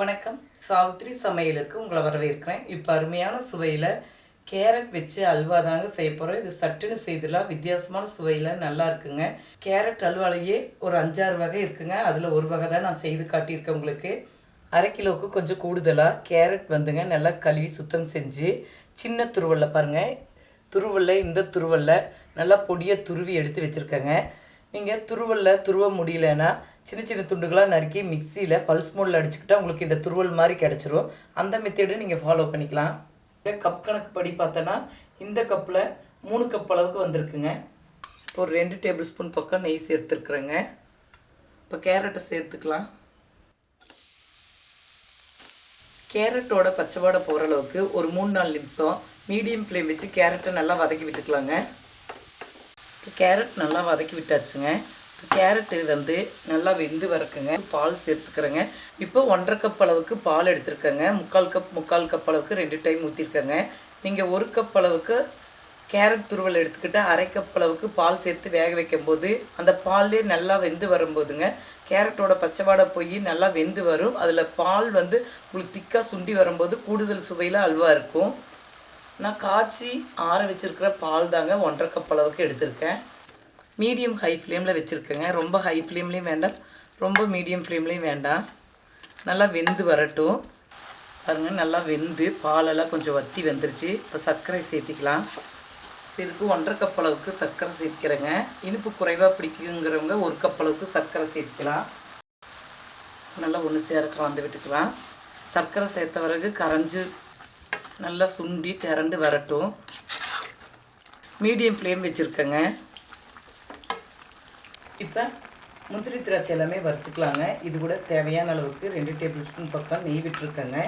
வணக்கம். சாவித்ரி சமையலுக்கு உங்களை வரவேற்கிறேன். இப்போ அருமையான சுவையில் கேரட் வச்சு அல்வா தாங்க செய்ய போகிறோம் இது சட்டுன்னு செய்தலாம் வித்தியாசமான சுவையில் நல்லா இருக்குங்க. கேரட் அல்வாலேயே ஒரு அஞ்சாறு வகை இருக்குங்க. அதில் ஒரு வகை தான் நான் செய்து காட்டியிருக்கேன் உங்களுக்கு. அரை கிலோவுக்கு கொஞ்சம் கூடுதலாக கேரட் வந்துங்க. நல்லா கழுவி சுத்தம் செஞ்சு சின்ன துருவல்ல பாருங்கள் துருவல்ல இந்த துருவல்ல நல்லா பொடியை துருவி எடுத்து வச்சுருக்கேங்க. நீங்கள் துருவலில் துருவ முடியலன்னா சின்ன சின்ன துண்டுகளாக நறுக்கி மிக்சியில் பல்ஸ் மோடில் அடிச்சுக்கிட்டா உங்களுக்கு இந்த துருவல் மாதிரி கிடச்சிரும். அந்த மெத்தேடு நீங்கள் ஃபாலோ பண்ணிக்கலாம். இந்த கப் கணக்கு படி பார்த்தோன்னா இந்த கப்பில் மூணு கப் அளவுக்கு வந்திருக்குங்க. இப்போ ஒரு ரெண்டு டேபிள் ஸ்பூன் பக்கம் நெய் சேர்த்துருக்குறேங்க. இப்போ கேரட்டை சேர்த்துக்கலாம். கேரட்டோட பச்சைவாடை போகிற அளவுக்கு ஒரு மூணு நாலு நிமிஷம் மீடியம் ஃப்ளேம் வச்சு கேரட்டை நல்லா வதக்கி விட்டுக்கலாங்க. கேரட் நல்லா வதக்கி விட்டாச்சுங்க. கேரட்டு வந்து நல்லா வெந்து வரக்குங்க. பால் சேர்த்துக்கிறேங்க. இப்போ ஒன்றரை கப் அளவுக்கு பால் எடுத்துருக்கேங்க. முக்கால் கப் முக்கால் கப் அளவுக்கு ரெண்டு டைம் ஊற்றிருக்கேங்க நீங்கள் ஒரு கப் அளவுக்கு கேரட் துருவல் எடுத்துக்கிட்டு அரை கப் அளவுக்கு பால் சேர்த்து வேக வைக்கும்போது அந்த பால்லே நல்லா வெந்து வரும்போதுங்க கேரட்டோட பச்சைவாடை போய் நல்லா வெந்து வரும். அதில் பால் வந்து உங்களுக்கு திக்காக சுண்டி வரும்போது கூடுதல் சுவையில் அல்வா இருக்கும். நான் காய்ச்சி ஆற வச்சுருக்கிற பால் தாங்க ஒன்றரை கப் அளவுக்கு எடுத்திருக்கேன். மீடியம் ஹை ஃப்ளேமில் வச்சுருக்கேங்க. ரொம்ப ஹை ஃப்ளேம்லேயும் வேண்டாம். ரொம்ப மீடியம் ஃப்ளேம்லேயும் வேண்டாம். நல்லா வெந்து வரட்டும். பாருங்க நல்லா வெந்து பாலெல்லாம் கொஞ்சம் வத்தி வந்துருச்சு. இப்போ சர்க்கரை சேர்த்திக்கலாம். இதுக்கு ஒன்றரை கப் அளவுக்கு சர்க்கரை சேர்க்கிறேங்க. இனிப்பு குறைவாக பிடிக்குங்கிறவங்க ஒரு கப் அளவுக்கு சர்க்கரை சேர்த்துக்கலாம். நல்லா ஒன்று சேர கலந்து விட்டுக்கலாம். சர்க்கரை சேர்த்த பிறகு கரைஞ்சு நல்லா சுண்டி திரண்டு வரட்டும். மீடியம் ஃப்ளேம் வச்சுருக்கேங்க. இப்போ முந்திரி திராட்சை எல்லாமே வறுத்துக்கலாங்க. இது கூட தேவையான அளவுக்கு ரெண்டு டேபிள் ஸ்பூன் பக்கம் நெய் விட்டுருக்கேங்க.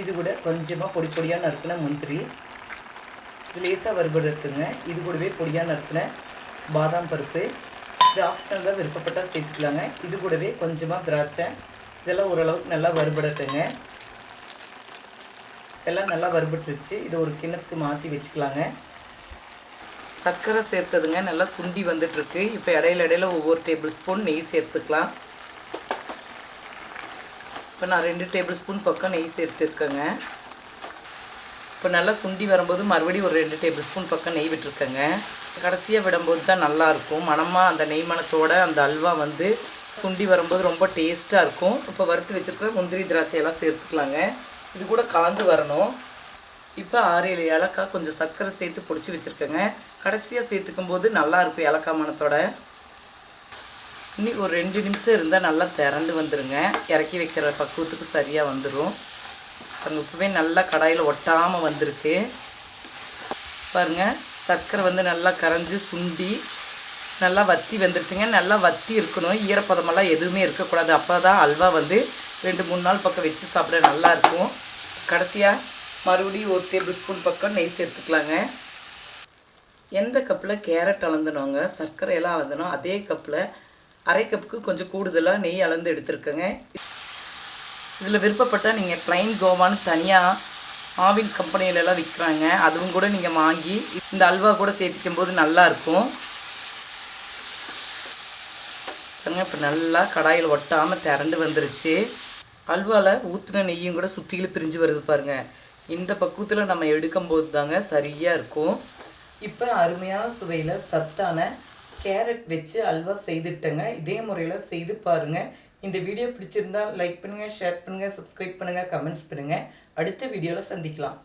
இது கூட கொஞ்சமாக பொடி பொடியாக நறுக்கின முந்திரி. இது லேசாக வறுபடு இருக்குங்க. இது கூடவே பொடியாக நறுக்கின பாதாம் பருப்பு. இது ஆப்ஷனல் தான் விருப்பப்பட்டால் சேர்த்துக்கலாங்க. இது கூடவே கொஞ்சமாக திராட்சை. இதெல்லாம் ஓரளவுக்கு நல்லா வறுபடட்டுங்க. எல்லாம் நல்லா வறுபட்டுருச்சு. இதை ஒரு கிண்ணத்துக்கு மாற்றி வச்சுக்கலாங்க. சர்க்கரை சேர்த்ததுங்க. நல்லா சுண்டி வந்துட்டுருக்கு. இப்போ இடையில இடையில ஒவ்வொரு டேபிள் ஸ்பூன் நெய் சேர்த்துக்கலாம். இப்போ நான் ரெண்டு டேபிள் ஸ்பூன் பக்கம் நெய் சேர்த்துருக்கேங்க இப்போ நல்லா சுண்டி வரும்போது மறுபடியும் ஒரு ரெண்டு டேபிள் ஸ்பூன் பக்கம் நெய் விட்டுருக்கேங்க. கடைசியாக விடும்போது தான் நல்லாயிருக்கும் மணமாக அந்த நெய் மணத்தோட அந்த அல்வா வந்து சுண்டி வரும்போது ரொம்ப டேஸ்ட்டாக இருக்கும். இப்போ வறுத்து வச்சுருக்கிற முந்திரி திராட்சையெல்லாம் சேர்த்துக்கலாங்க. இது கூட கலந்து வரணும். இப்போ ஆறு ஏழு ஏலக்காய் கொஞ்சம் சர்க்கரை சேர்த்து பொடிச்சு வச்சுருக்கேங்க. கடைசியாக சேர்த்துக்கும் போது நல்லாயிருக்கும் ஏலக்காய் மணத்தோட இன்னி ஒரு ரெண்டு நிமிஷம் இருந்தால் நல்லா திரண்டு வந்துடுங்க இறக்கி வைக்கிற பக்குவத்துக்கு சரியாக வந்துடும் அங்கே இப்போவே நல்லா கடாயில் ஒட்டாமல் வந்திருக்கு. பாருங்கள் சர்க்கரை வந்து நல்லா கரைஞ்சி சுண்டி நல்லா வத்தி வந்துருச்சுங்க. நல்லா வத்தி இருக்கணும். ஈரப்பதமெல்லாம் எதுவுமே இருக்கக்கூடாது. அப்போ தான் அல்வா வந்து ரெண்டு மூணு நாள் பக்கம் வச்சு சாப்பிட நல்லாயிருக்கும் கடைசியாக மறுபடியும் ஒரு டேபிள் ஸ்பூன் பக்கம் நெய் சேர்த்துக்கலாங்க. எந்த கப்பில் கேரட் அளந்துனோங்க? சர்க்கரை எல்லாம் அளந்தனோ அதே கப்பில் அரை கப்புக்கு கொஞ்சம் கூடுதலாக நெய் அளந்து எடுத்துருக்கேங்க. இதில் விருப்பப்பட்டால் நீங்கள் ப்ளைன் கோவான்னு தனியாக ஆவின் கம்பெனியிலலாம் விற்கிறாங்க அதுவும் கூட நீங்கள் வாங்கி இந்த அல்வா கூட சேர்த்திக்கும் போது நல்லாயிருக்கும் இப்போ நல்லா கடாயில் ஒட்டாமல் திரண்டு வந்துருச்சு. அல்வாவில் ஊற்றின நெய்யும் கூட சுற்றிலும் பிரிஞ்சு வருது பாருங்கள் இந்த பக்குவத்தில் நம்ம எடுக்கும்போது தாங்க சரியாக இருக்கும். இப்போ அருமையான சுவையில் சத்தான கேரட் வச்சு அல்வா செய்துட்டேங்க. இதே முறையில் செய்து பாருங்கள் இந்த வீடியோ பிடிச்சிருந்தா லைக் பண்ணுங்கள் ஷேர் பண்ணுங்கள் சப்ஸ்கிரைப் பண்ணுங்கள் கமெண்ட்ஸ் பண்ணுங்கள் அடுத்த வீடியோவில் சந்திக்கலாம்.